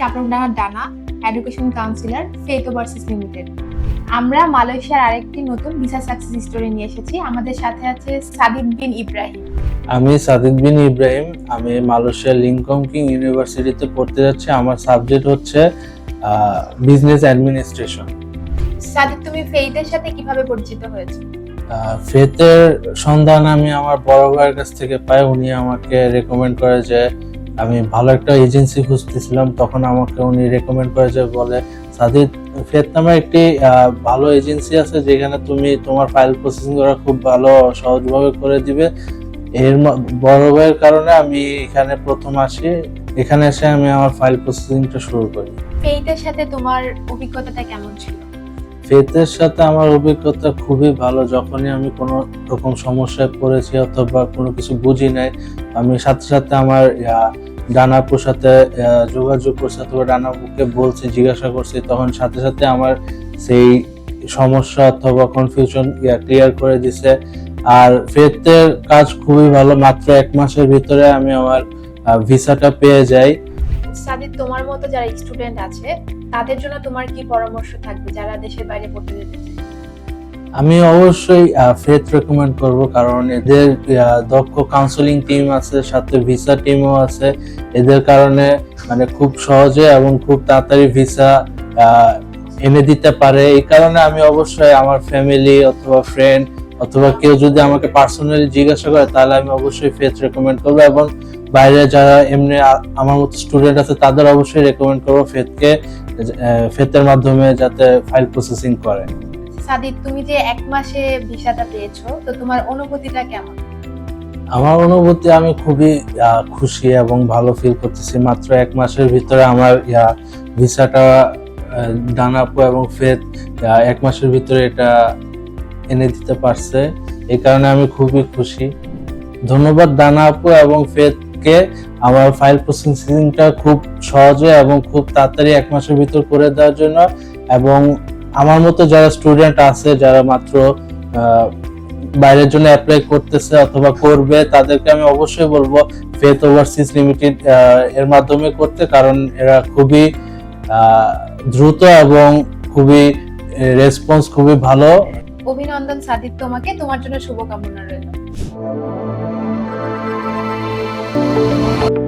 চাপড়ার ডানা education counsellor ফেতো versus limited আমরা মালয়েশিয়ার আরেকটি নতুন ভিসা সাকসেস স্টোরি নিয়ে এসেছি। আমাদের সাথে আছে সাদিদ বিন ইব্রাহিম। আমি সাদিক বিন ইব্রাহিম। আমি মালয়েশিয়ার লিংকং কিং ইউনিভার্সিটিতে পড়তে যাচ্ছি। আমার সাবজেক্ট হচ্ছে বিজনেস অ্যাডমিনিস্ট্রেশন সাদিদ তুমি ফেইদের সাথে কীভাবে পরিচিত হয়েছে? ফেতের সন্ধান আমি আমার বড় ভাইয়ের কাছ থেকে পাই। উনি আমাকে রেকমেন্ড করে যে আমি ভালো একটা এজেন্সি খুঁজতেছিলাম, তখন আমাকে উনি রেকমেন্ড করে যে বলে সাদিদ ফেত নামে একটি ভালো এজেন্সি আছে যেখানে তুমি তোমার ফাইল প্রসেসিং করা খুব ভালো সহজভাবে করে দিবে। এর বড় ভাইয়ের কারণে আমি এখানে প্রথম আসি। এখানে এসে আমি আমার ফাইল প্রসেসিংটা শুরু করি। ফেইদের সাথে তোমার অভিজ্ঞতাটা কেমন ছিল? ফেতের সাথে আমার অভিজ্ঞতা খুবই ভালো। যখনই আমি কোনো রকম সমস্যায় পড়েছি অথবা কোনো কিছু বুঝি নাই, আমি সাথে সাথে আমার ডানাপুর সাথে যোগাযোগ করছি অথবা ডানাপুকে বলছি, জিজ্ঞাসা করছি, তখন সাথে সাথে আমার সেই সমস্যা অথবা কনফিউশন ইয়া ক্লিয়ার করে দিছে। আর ফেতের কাজ খুবই ভালো, মাত্র এক মাসের ভিতরে আমি আমার ভিসাটা পেয়ে যাই। সাদিদ তোমার মতো যারা স্টুডেন্ট আছে তাদের জন্য তোমার কি পরামর্শ থাকবে? যারা দেশের বাইরে পড়তে যেতে আমি অবশ্যই ফেথ রেকমেন্ড করব কারণ এদের দক্ষ কাউন্সেলিং টিম আছে, সাথে ভিসা টিমও আছে। এদের কারণে মানে খুব সহজে এবং খুব তাড়াতাড়ি ভিসা এনে দিতে পারে। এই কারণে আমি অবশ্যই আমার ফ্যামিলি অথবা ফ্রেন্ড অথবা কেউ যদি আমাকে পার্সোনালি জিজ্ঞাসা করে, তাহলে আমি অবশ্যই ফেথ রেকমেন্ড করব এবং বাইরে যারা এমনি আমার মতো স্টুডেন্ট আছে তাদের অবশ্যই রেকমেন্ড করব ফেথকে ফেথের মাধ্যমে যাতে ফাইল প্রসেসিং করে। সাদিদ তুমি যে এক মাসে ভিসাটা পেয়েছ তো তোমার অনুভূতিটা কেমন? আমার অনুভূতি আমি খুবই খুশি এবং ভালো ফিল করতেছি। মাত্র এক মাসের ভিতরে আমার ইয়া, ভিসাটা ডানাপো এবং আহ, এক মাসের ভিতরে এটা এনে দিতে পারছে। এই কারণে আমি খুবই খুশি। ধন্যবাদ দানাপু এবং ফেদকে আমার ফাইল প্রসেসিংটা খুব সহজে এবং খুব তাড়াতাড়ি এক মাসের ভিতর করে দেওয়ার জন্য এবং আমার মতো যারা স্টুডেন্ট আছে, যারা মাত্র বাইরের জন্য অ্যাপ্লাই করতেছে অথবা করবে, তাদেরকে আমি অবশ্যই বলব ফেথ ওভারসিজ লিমিটেড এর মাধ্যমে করতে কারণ এরা খুবই দ্রুত এবং খুবই রেসপন্স খুবই ভালো। অভিনন্দন সাদিদ তোমাকে। তোমার জন্য শুভকামনা রইল। Música